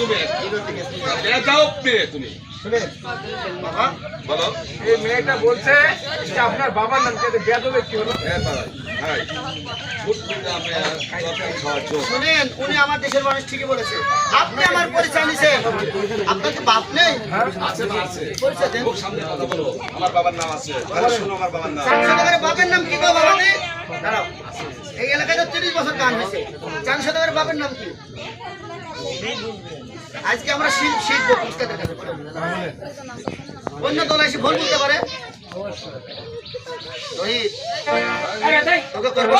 তুমি। যাও মেয়ে তুমি। বাবা বলো। এই মেয়েটা বলছে যে আপনার বাবার নাম কি? বেদবে কি হলো? হ্যাঁ শুনেন উনি আমার দেশের মানুষ ঠিকই বলেছে। আপনি আমার পরিচয় নিছেন আপনার কি বাপ নেই? আছে না আছে পরিচয় দেন। মুখ সামনে কথা বলো। আমার বাবার নাম আছে। আমার বাবার নাম। চার বাপের নাম কি বাবা দাঁড়াও। এই এলাকায় তো তিরিশ বছর গান হয়েছে। চার শতকের বাপের নাম কি? আজকে আমরা শিখ শিখব পুস্তাদের কাছে অন্য দল এসে ভুল বলতে পারে। তোকে করব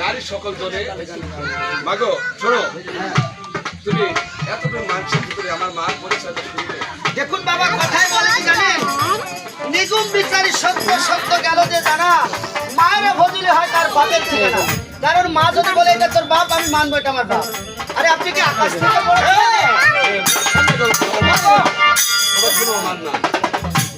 নারী সকল মাগো ভিতরে আমার দেখুন বাবা, কথাই বলে জানেন? নিগুম বিচারি সত্য সত্য গেল যে জানা, মায়ের ভজিলে হয় তার বাপের থেকে না কারণ মা যদি বলে, এটা তোর বাপ, আমি মানবো, এটা আমার বাপ। আরে, আপনি কি আকাশ থেকে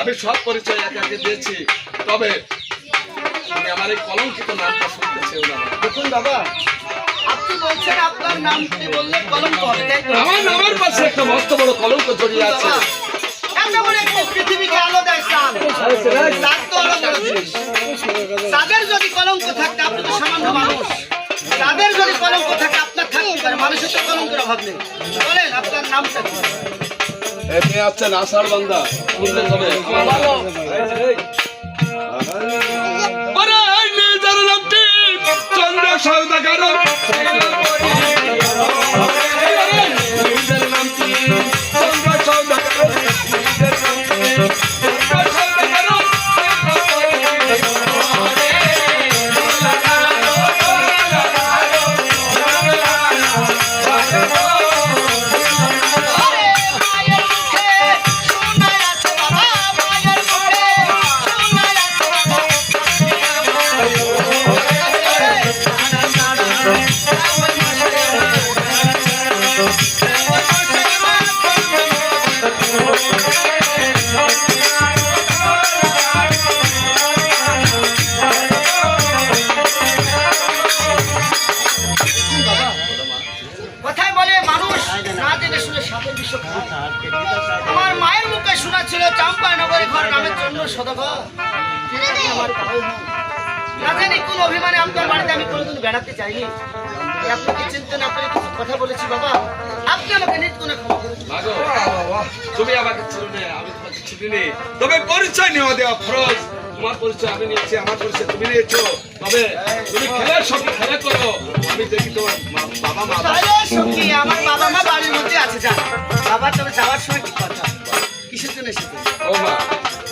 আমি সব পরিচয় একে একে দিয়েছি তবে আমার এই কলঙ্কিত নামটা শুনতে চেও না দেখুন বাবা আপনি বলছেন আপনার নামটি বললে কলঙ্ক হবে তাই তো? আমার নামের পাশে একটা মস্ত বড় কলঙ্ক জড়িয়ে আছে এত বড় পৃথিবীকে আলো দেয় চাঁদ। চাঁদ তো আলো বড় জিনিস। চাঁদের যদি কলঙ্ক থাকতে আপনি তো সামান্য মানুষ চাঁদের যদি কলঙ্ক থাকে আপনার থাকতে পারে মানুষের তো কলঙ্কের অভাব নেই বলেন আপনার নামটা কি? এমনি আছেন আষাঢ় বান্দা শুনতে হবে ঘর নামের জন্য আমার ভাই হন। না জানি কোন অভিমানে আপনার বাড়িতে আমি কোনোদিন বেড়াতে চাইনি কিছু কথা বলেছি বাবা? আপনি আমাকে নিজ গুণে ক্ষমা করুন তুমি আমাকে চিনি আমি তোমাকে চিনি তবে পরিচয় নেওয়া দেওয়া ফরজ। তোমার পরিচয় আমি নিয়েছি আমার পরিচয় তুমি নিয়েছো। তবে তুমি খেলার সঙ্গে খেলা করো। আমি দেখি তোমার বাবা মা আমার বাবা মা বাড়ির মধ্যে আছে যা বাবা তবে যাওয়ার সময় কি কথা কিসের জন্য এসেছে ও মা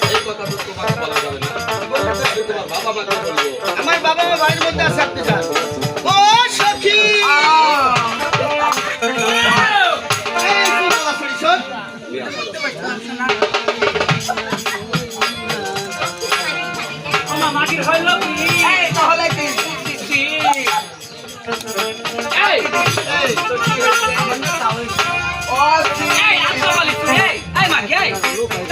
এই কথা তো তোমাকে বলা যাবে না আমি তোমার বাবা মাকে বলব আমার বাবা আমার বাড়ির মধ্যে আছে আপনি যান ও সখী মাটির হইল এই তাহলে কি কি এই মাগি এই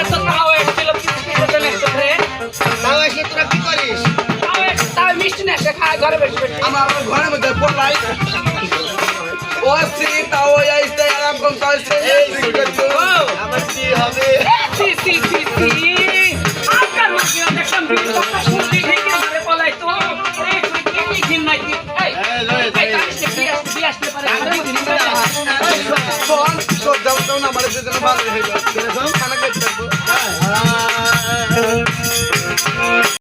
তো তাও এসেছিল কি কি হতে লাগতো রে তাও এসে তোরা কি করিস? তাও তাও মিষ্টি না সে খায় ঘরে বসে বসে। আমার ঘরের মধ্যে পড়লাই ও সীতা ও আইতে আরাম করতে হইছে ও। আবার কি হবে? সি সি সি সি আপনার মুখে দেখলাম বিল কথা শুনতে থেকে ঘরে পলাই তো। এই কি ঘিন নাই এই এই কাছে আসতে পারে। ঘরে ঘিন ফোন সব তো না আমার জন্য ভালো কীরকম খানা